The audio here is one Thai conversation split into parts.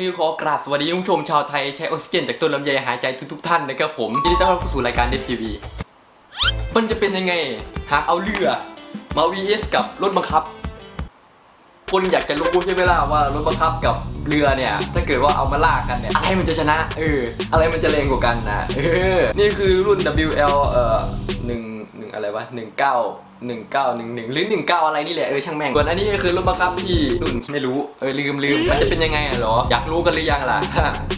คือขอกราบสวัสดีคุณผู้ชมชาวไทยใช้ออกซิเจนจากต้นลำไยหายใจทุกๆท่านนะครับผมยินดีต้อนรับเข้าสู่รายการเดทีวีมันจะเป็นยังไงหากเอาเรือมา vs กับรถบังคับ คนอยากจะรู้ใช่ไหมล่ะว่ารถบังคับกับเรือเนี่ย ถ้าเกิดว่าเอามาลากกันเนี่ยอะไรมันจะชนะเอออะไรมันจะแรงกว่ากันนะเออนี่คือรุ่น WL เอ่อหนึ่งหนึ่งอะไรวะหนึ่งเก้า หนึ่งเก้าหนึ่งหนึ่งหรือหนึ่งเก้าอะไรนี่แหละเออช่างแม่งส่วนอันนี้ก็คือรถบังคับที่รุ่นไม่รู้เออลืมลืมมันจะเป็นยังไงอะเหรอ อยากรู้กันหรือยังล่ะ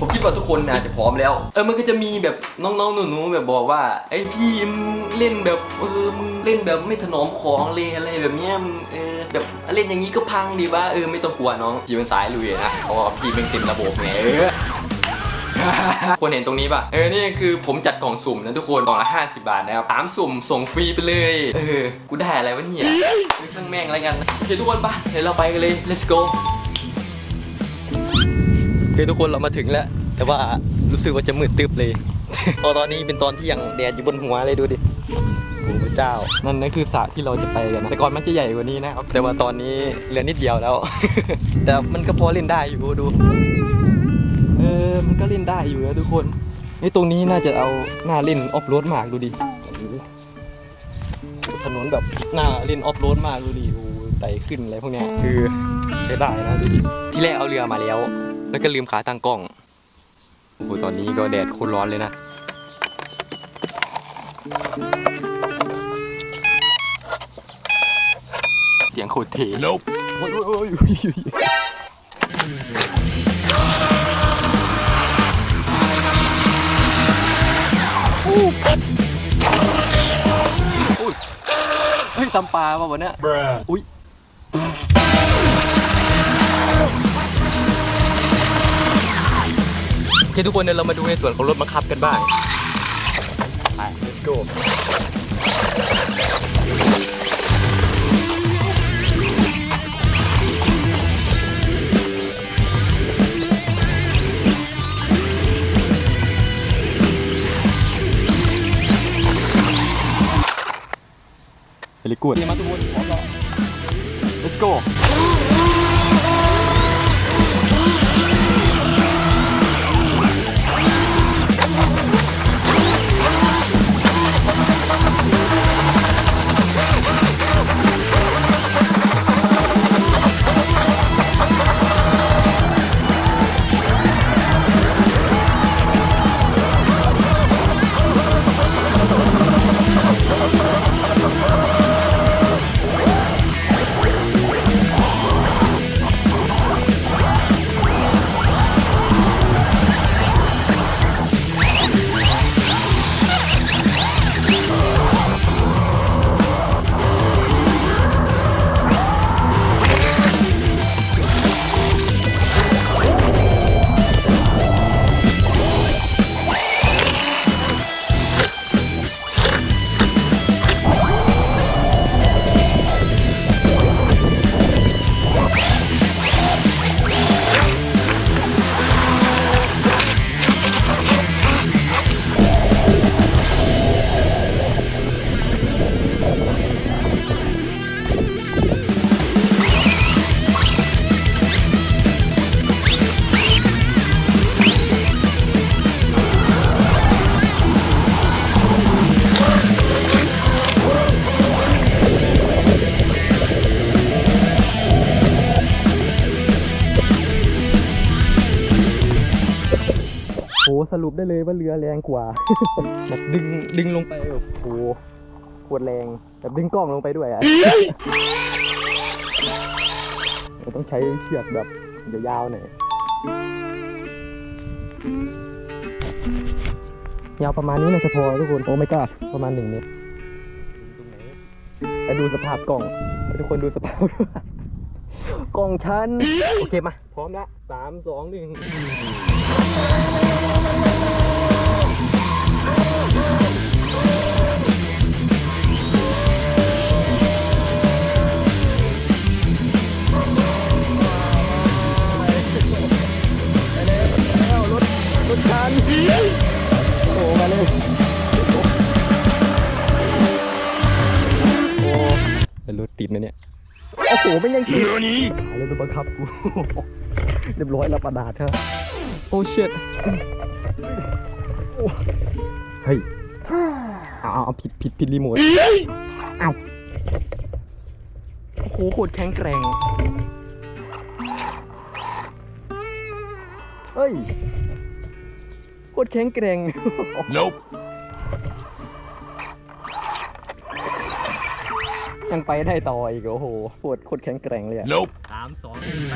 ผมคิดว่าทุกคนน่าจะพร้อมแล้ว เออมันก็จะมีแบบน้องๆหนูๆแบบบอกว่าไอ้พี่มึงเล่นแบบเออมึงเล่นแบบไม่ถนอมของเลยอะไรแบบเนี้ยมึงเออแบบเล่นอย่างนี้ก็พังดีว่าเออไม่ต้องกลัวน้องพี่เป็นสายลุยนะเพราะว่าพี่เป็นเต็มระบบไงเออ คนเห็นตรงนี้ป่ะ เออ นี่คือผมจัดกล่องสุ่มนะทุกคน กล่องละ 50 บาทนะครับสามสุ่มส่งฟรีไปเลย เออ กูได้อะไรวะเนี่ยเออช่างแม่งแล้วกันโอเคทุกคนป่ะเดี๋ยวเราไปกันเลย let's go โอเคทุกคนเรามาถึงแล้ว แต่ว่ารู้สึกว่าจะมืดตึบเลย พอตอนนี้เป็นตอนที่ยังแดดอยู่บนหัวเลยดูดิโอ้เจ้า นั่นนั่นคือสระที่เราจะไปกันนะแต่ก่อนมันจะใหญ่กว่านี้นะครับ แต่ว่าตอนนี้เหลือนิดเดียวแล้ว แต่มันก็พอเล่นได้อยู่ดู ออมันก็เล่นได้อยู่นะทุกคนไอ้ตรงนี้น่าจะเอาหน้าเล่นออฟโรดมากดูดิโอ้โหถนนแบบหน้าเล่นออฟโรดมากดูดิโอ้โหไต่ขึ้นอะไรพวกเนี้ยคือใช้ได้นะดูดิที่แรกเอาเรือมาแล้ว แล้วก็ลืมขาตั้งกล้องโอ้โหตอนนี้ก็แดดโคตรร้อนเลยนะเสียงโคตรเท่ ตำปลาป่ะวันเนี้ยอุ้ยโอเคทุกคนเดี๋ยวเรามาดูในส่วนของรถบังคับกันบ้างไป let's go Let's go. ปได้เลยว่าเรือแรงกว่าแบบดึงดึงลงไปแบบโหโคตรแรงแบบดึงกล้องลงไปด้วยอะต้องใช้เชือกแบบยาวๆหน่อยยาวประมาณนี้น่าจะพอทุกคนโอ้ไม่กล้าประมาณหนึ่งเมตรไปดูสภาพกล้องทุกคนดูสภาพกล้องฉันโอเคมา พร้อมละสามสองหนึ่งันโอ้มาเลยโอ้เป็นรถติดนะเนี่ย โอ้โหไม่ยังคิดหายแล้วโดนบังคับกู เรียบร้อยแล้วประดาษเธอ โอ้เชิดเฮ้ยเอาเอาเอาผิดผิดผิดรีโมทเอาโอ้โหโคตรแข็งแกร่งเฮ้ยโคตรแข็งแกร่ง Nope. ยังไปได้ต่ออีกโอ้โหโคตรโคตรแข็งแกร่งเลยอะ Nope. สามสองหนึ่งไป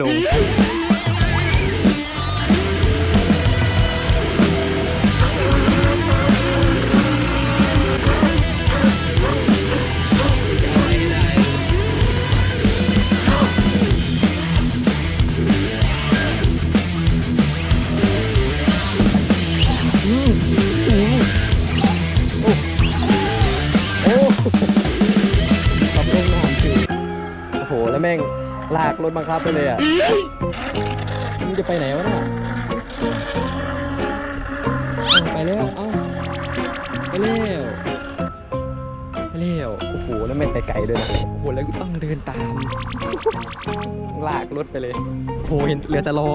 ดึง ถบังคับไปเลยอะนี่จะไปไหนวะน่ะเอาไปแล้ว เอ้า ไปเร็วไปเร็วโอ้โห แล้วไม่ไปไกลด้วยนะโอ้โห แล้วก็ต้องเดินตาม ลากรถไปเลยโอ้โหเห็นเหลือแต่ล้อ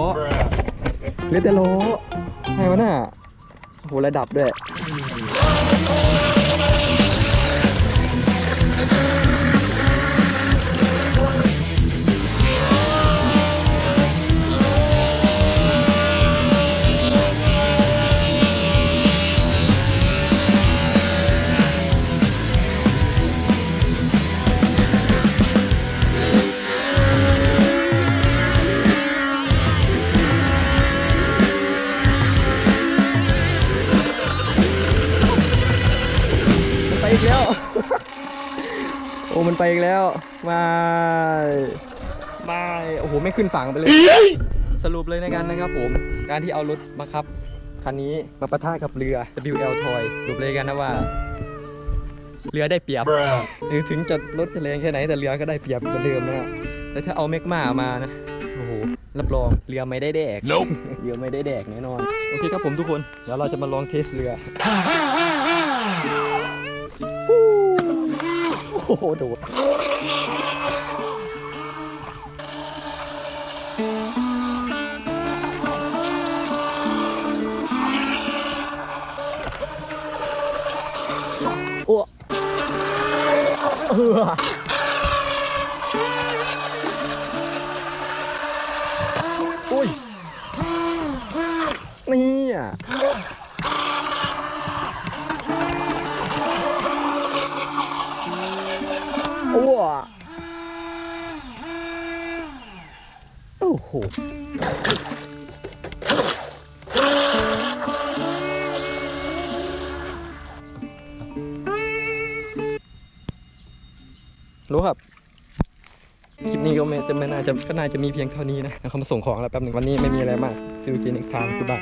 เหลือแต่ล้อใครวะน่ะโอ้โห ระดับด้วย ไปอีกแล้วไม่ไม่โอ้โหไม่ขึ้นฝั่งไปเลย สรุปเลยในกันนะครับผม การที่เอารถมาครับคันนี้มาปะทะกับเรือ WL Toy สรุปเลยกันนะว่า เรือได้เปรียบ Bruh. หรือถึงจะรถจะแรงแค่ไหนแต่เรือก็ได้เปรียบเหมือนเดิมนะฮะแต่ถ้าเอาเมกมามานะโอ้โหรับรองเรือไม่ได้แดก Nope. เรือไม่ได้แดกแน่นอนโอเคครับผมทุกคนเดี๋ยวเราจะมาลองเทสเรือ อ้โหโดดโอ้เอออุ้ยนี่อะ โหรู้ครับ คลิปนี้ก็ไม่จะไม่น่าจะก็น่าจะมีเพียงเท่านี้นะเขามาส่งของแล้วแป๊บหนึ่งวันนี้ไม่มีอะไรมากซื้อกินอีกทางกูบ้า